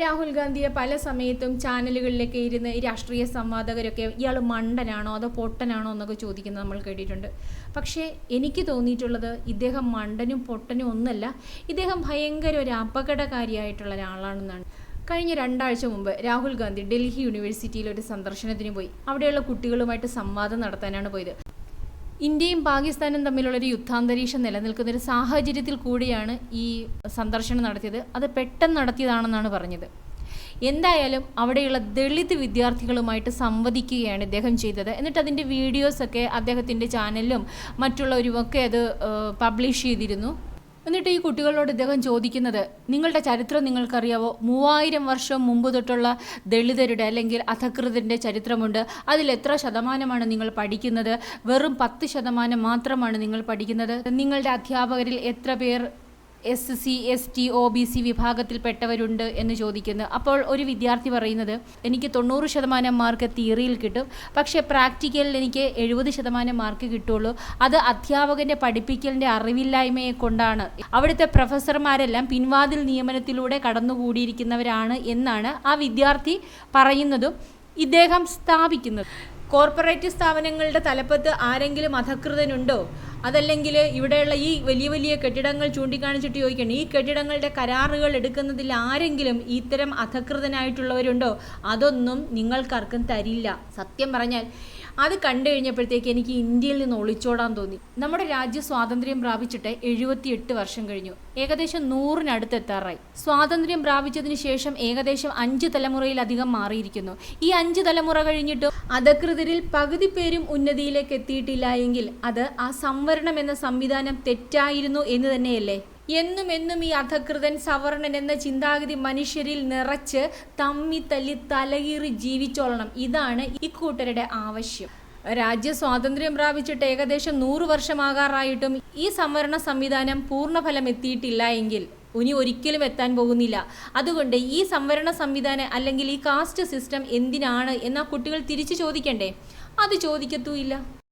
രാഹുൽ ഗാന്ധിയെ പല സമയത്തും ചാനലുകളിലൊക്കെ ഇരുന്ന് രാഷ്ട്രീയ സംവാദകരൊക്കെ ഇയാൾ മണ്ടനാണോ അതോ പൊട്ടനാണോ എന്നൊക്കെ ചോദിക്കുന്നത് നമ്മൾ കേട്ടിട്ടുണ്ട്. പക്ഷേ എനിക്ക് തോന്നിയിട്ടുള്ളത് ഇദ്ദേഹം മണ്ടനും പൊട്ടനും ഒന്നല്ല ഇദ്ദേഹം ഭയങ്കര ഒരു അപകടകാരിയായിട്ടുള്ള ഒരാളാണെന്നാണ്. കഴിഞ്ഞ രണ്ടാഴ്ച മുമ്പ് രാഹുൽ ഗാന്ധി ഡൽഹി യൂണിവേഴ്സിറ്റിയിൽ ഒരു സന്ദർശനത്തിന് പോയി. അവിടെയുള്ള കുട്ടികളുമായിട്ട് സംവാദം നടത്താനാണ് പോയത്. ഇന്ത്യയും പാകിസ്ഥാനും തമ്മിലുള്ള ഒരു യുദ്ധാന്തരീക്ഷം നിലനിൽക്കുന്ന ഒരു സാഹചര്യത്തിൽ കൂടിയാണ് ഈ സന്ദർശനം നടത്തിയത്. അത് പെട്ടെന്ന് നടത്തിയതാണെന്നാണ് പറഞ്ഞത്. എന്തായാലും അവിടെയുള്ള ദളിത് വിദ്യാർത്ഥികളുമായിട്ട് സംവദിക്കുകയാണ് ഇദ്ദേഹം ചെയ്തത്. എന്നിട്ട് അതിന്റെ വീഡിയോസൊക്കെ അദ്ദേഹത്തിന്റെ ചാനലിലും മറ്റുള്ളവരുമൊക്കെ അത് പബ്ലിഷ് ചെയ്തിരുന്നു. എന്നിട്ട് ഈ കുട്ടികളോട് ഇദ്ദേഹം ചോദിക്കുന്നത് നിങ്ങളുടെ ചരിത്രം നിങ്ങൾക്കറിയാവോ? മൂവായിരം വർഷം മുമ്പ് തൊട്ടുള്ള ദളിതരുടെ അല്ലെങ്കിൽ അധകൃതരുടെ ചരിത്രമുണ്ട്. അതിൽ എത്ര ശതമാനമാണ് നിങ്ങൾ പഠിക്കുന്നത്? വെറും പത്ത് ശതമാനം മാത്രമാണ് നിങ്ങൾ പഠിക്കുന്നത്. നിങ്ങളുടെ അധ്യാപകരിൽ എത്ര പേർ S C S T O B C വിഭാഗത്തിൽപ്പെട്ടവരുണ്ട് എന്ന് ചോദിക്കുന്നു. അപ്പോൾ ഒരു വിദ്യാർത്ഥി പറയുന്നത് എനിക്ക് തൊണ്ണൂറ് ശതമാനം മാർക്ക് തിയറിയിൽ കിട്ടും. പക്ഷേ പ്രാക്ടിക്കലിൽ എനിക്ക് എഴുപത് ശതമാനം മാർക്ക് കിട്ടുള്ളൂ. അത് അധ്യാപകന്റെ പഠിപ്പിക്കലിന്റെ അറിവില്ലായ്മയെ കൊണ്ടാണ്. അവിടുത്തെ പ്രൊഫസർമാരെല്ലാം പിൻവാതിൽ നിയമനത്തിലൂടെ കടന്നുകൂടിയിരിക്കുന്നവരാണ് എന്നാണ് ആ വിദ്യാർത്ഥി പറയുന്നതും ഇദ്ദേഹം സ്ഥാപിക്കുന്നത്. കോർപ്പറേറ്റ് സ്ഥാപനങ്ങളുടെ തലപ്പത്ത് ആരെങ്കിലും അധകൃതനുണ്ടോ? അതല്ലെങ്കിൽ ഇവിടെയുള്ള ഈ വലിയ വലിയ കെട്ടിടങ്ങൾ ചൂണ്ടിക്കാണിച്ചിട്ട് ചോദിക്കണം. ഈ കെട്ടിടങ്ങളുടെ കരാറുകൾ എടുക്കുന്നതിൽ ആരെങ്കിലും ഇത്തരം അധകൃതനായിട്ടുള്ളവരുണ്ടോ? അതൊന്നും നിങ്ങൾക്കാർക്കും തരില്ല. സത്യം പറഞ്ഞാൽ അത് കണ്ടു കഴിഞ്ഞപ്പോഴത്തേക്ക് എനിക്ക് ഇന്ത്യയിൽ നിന്ന് ഒളിച്ചോടാൻ തോന്നി. നമ്മുടെ രാജ്യ സ്വാതന്ത്ര്യം പ്രാപിച്ചിട്ട് എഴുപത്തിയെട്ട് വർഷം കഴിഞ്ഞു. ഏകദേശം നൂറിനടുത്ത് എത്താറായി. സ്വാതന്ത്ര്യം പ്രാപിച്ചതിന് ശേഷം ഏകദേശം അഞ്ച് തലമുറയിലധികം മാറിയിരിക്കുന്നു. ഈ അഞ്ച് തലമുറ കഴിഞ്ഞിട്ടും അധകൃതരിൽ പകുതി പേരും ഉന്നതിയിലേക്ക് എത്തിയിട്ടില്ല എങ്കിൽ അത് ആ സംവരണം എന്ന സംവിധാനം തെറ്റായിരുന്നു എന്ന് തന്നെയല്ലേ? എന്നും എന്നും ഈ അധകൃതൻ സവർണൻ എന്ന ചിന്താഗതി മനുഷ്യരിൽ നിറച്ച് തമ്മി തല്ലി തലകീറി ജീവിച്ചോളണം. ഇതാണ് ഇക്കൂട്ടരുടെ ആവശ്യം. രാജ്യ സ്വാതന്ത്ര്യം പ്രാപിച്ചിട്ട് ഏകദേശം നൂറ് വർഷമാകാറായിട്ടും ഈ സംവരണ സംവിധാനം പൂർണഫലം എത്തിയിട്ടില്ല എങ്കിൽ ഇനി ഒരിക്കലും എത്താൻ പോകുന്നില്ല. അതുകൊണ്ട് ഈ സംവരണ സംവിധാനം അല്ലെങ്കിൽ ഈ കാസ്റ്റ് സിസ്റ്റം എന്തിനാണ് എന്നാ കുട്ടികൾ തിരിച്ചു ചോദിക്കണ്ടേ? അത് ചോദിക്കത്തുമില്ല.